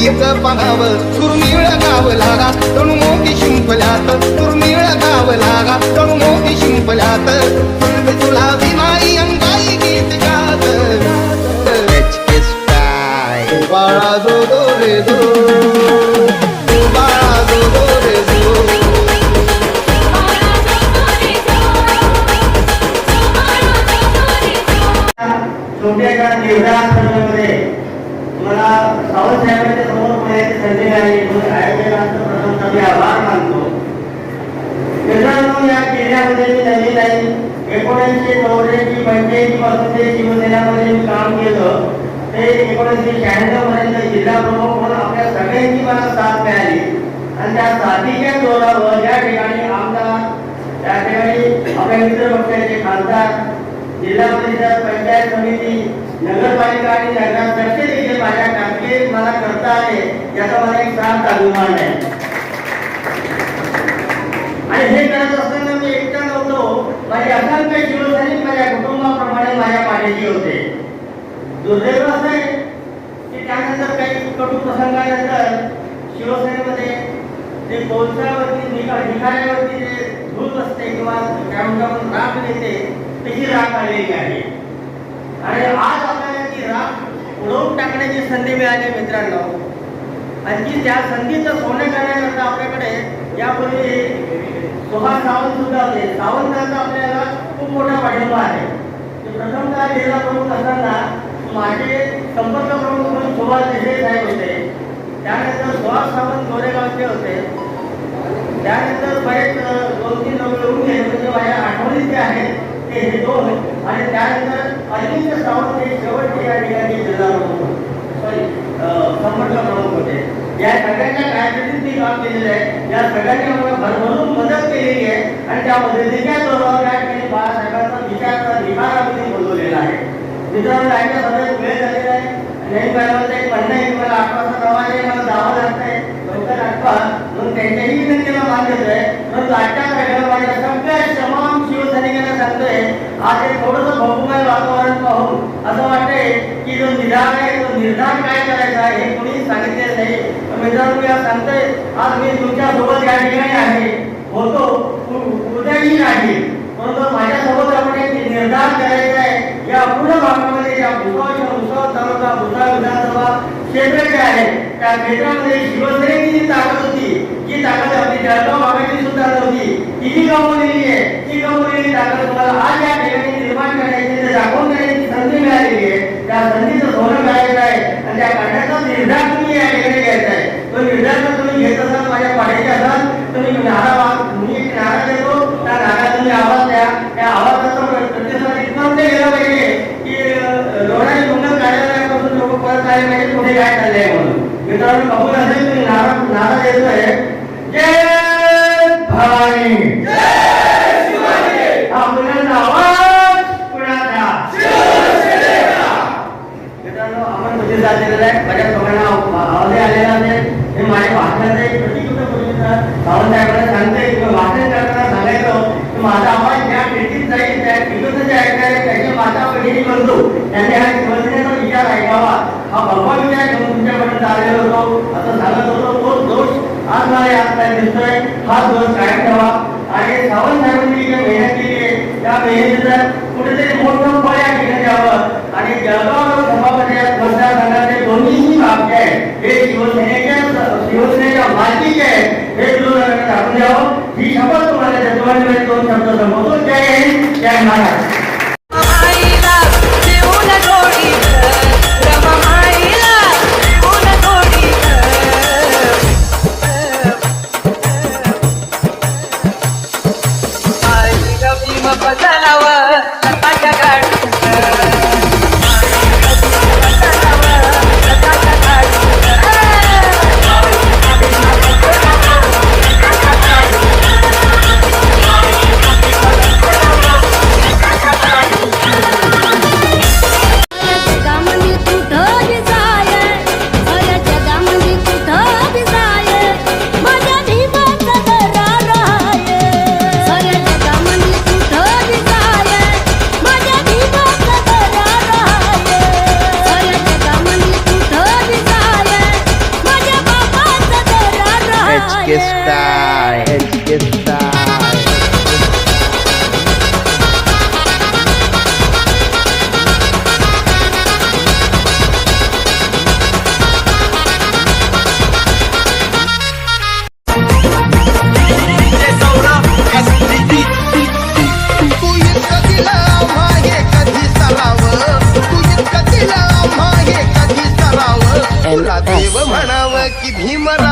मालिकेच पाहावं दुर्मिळ गाव लागा. तणू मोती शिंपल्यात दुर्मिळ गाव लागा. तणू मोती शिंपल्यात. तुझ तुला विमाई अंगाई गीत गात. बाळा दो दो रे दो बाळा दो दो रे दो छोट्याशा देवदास सर्वेमध्ये मला सावंत साहेबांच्या समोर बोलायची संधी मिळाली प्रथम मी आभार मानतो मित्रांनो या किल्ल्यामध्ये मी नवीन आहे एकोणीसशे चौऱ्याऐंशी पंच्याऐंशी पासून शिवसेनामध्ये मी काम केलं एकोणीसशे शहाण्णव पर्यंत जिल्हा प्रमुख म्हणून आपल्या सगळ्यांची मला साथ मिळाली आणि त्या साथीच्या जोरावर या ठिकाणी आमदार त्या ठिकाणी आपल्या मित्र पक्षाचे खासदार जिल्हा परिषद पंचायत समिती नगरपालिका आणि नगराध्यक्ष अभिमान आहे. आणि हे करत असताना मी एकटा नव्हतो. माझे असंख्य शिवसैनिक माझ्या कुटुंबाप्रमाणे माझ्या पाठीशी होते. दुर्दैव असं आहे की त्यानंतर काही कटू प्रसंगानंतर शिवसेनेमध्ये जे कोळसावरती निका निघाल्यावरती जे धूत असते किंवा काय म्हणतो आपण राख येते त्याची राख आलेली आहे. आणि आज आपल्याला ती राख उडवून टाकण्याची संधी मिळाली मित्रांनो. आणखी त्या संधीचं सोनं करण्याकरता आपल्याकडे यापूर्वी सुभाष सावंत सुद्धा होते. सावंतांचा आपल्याला खूप मोठा पाठिंबा आहे. ते प्रथमतः जिल्हा प्रमुख असताना माझे संपर्क प्रमुख म्हणून सुभाष देशे साहेब होते. त्यानंतर सुहास सावंत गोरेगावचे होते. त्यानंतर बरेच दोन तीन लोक येऊन गेले म्हणजे माझ्या आठवणीचे जे आहेत ते हे दोन. आणि त्यानंतर अरविंद सावंत हे शेवटचे या ठिकाणी जिल्हा प्रमुख. सॉरी संपर्क प्रमुख होते. या सगळ्यांच्या कारकिर्दीत मी काम केलेलं आहे. या सगळ्यांनी आम्हाला भरभरून मदत केलेली आहे. आणि त्या मदतीच्या जोरावर या ठिकाणी बाळासाहेबांचा विचाराचा विभागामध्ये बोलवलेला आहे. मित्रांनो सगळ्यात वेळ झालेला आहे. नाही मॅडमचं एक म्हणणं आहे मला आठ आहे मला जावं लवकर आठवा. म्हणून त्यांच्याही विनंतीला मान परंतु आजच्या माझ्या सगळ्या तमाम शिवसैनिकांना सांगतोय आज एक थोडंसं भौगोलिक वातावरण पाहून असं वाटतंय की जो निधार आहे तो निर्धार काय करायचा आहे हे कोणी सांगितलेलं नाही. पण मी आज सांगतोय आज मी तुमच्यासोबत या ठिकाणी आहे. होतो उद्याही नाही. परंतु माझ्यासोबत आपण एक निर्धार करायचा आहे. या पूर्ण भागामध्ये या भुसावळच्या भुसावळ तालुका भुसावळ विधानसभा क्षेत्र जे आहे त्या क्षेत्रामध्ये शिवसेनेची जी ताकद होती. जी ताकद आपली जळगाव भागाची सुद्धा नव्हती. ती जी गमावलेली आहे. ती गमावलेली ताकद तुम्हाला आज या ठिकाणी निर्माण करायची ते दाखवून देण्याची संधी मिळालेली आहे त्या संधीचं धोरण करायचं आहे आणि त्या करण्याचा निर्धार तुम्ही या ठिकाणी घ्यायचा आहे तो निर्धार जर तुम्ही घेत असाल माझ्या पाठीचे असाल तुम्ही नारा वा- मी एक नारा देतो त्या नारा तुम्ही आवाज द्या त्या आवाजाचा प्र- प्रतिसाद इतकं ते गेलं पाहिजे की अं, लोणारी मंगल कार्यालयापासून लोक परत आले पाहिजे पुढे काय चाललंय म्हणून मित्रांनो कबूल नारा नारा देतोय जय भवानी हा आवाज कुणाचा मित्रांनो आपण मध्ये झालेलं आहे. बऱ्याच लोकांना आवाज आलेला आहे हे माझ्या भाषणाचं एक सांगते किंवा भाषण करताना सांगायचं माझा आवाज ज्या खिडकीत जाईल त्या खिडकीतून ऐकणार आहे त्याची माता पहिली म्हणतो त्याने हा विचार ऐकावा. हा भगवान विचार घेऊन तुमच्यापर्यंत आलेला होतो. असं सांगत होतो तो दोष आज नाही आज नाही दिसतोय हा दोष कायम ठेवा. आणि सावंत साहेबांनी जी मेहनत केली आहे त्या मेहनतीचं कुठेतरी मोठं फळ या ठिकाणी द्यावं आणि जळगाव सभापती मतदारसंघाचे दोन्हीही भाग जे आहेत. हे शिवसेनेच्या शिवसेनेच्या मालकीचे आहे हे तुम्ही टाकून द्यावं. ही शपथ तुम्हाला दोन शब्द संबोधून जय हिंद जय महाराष्ट्र. que está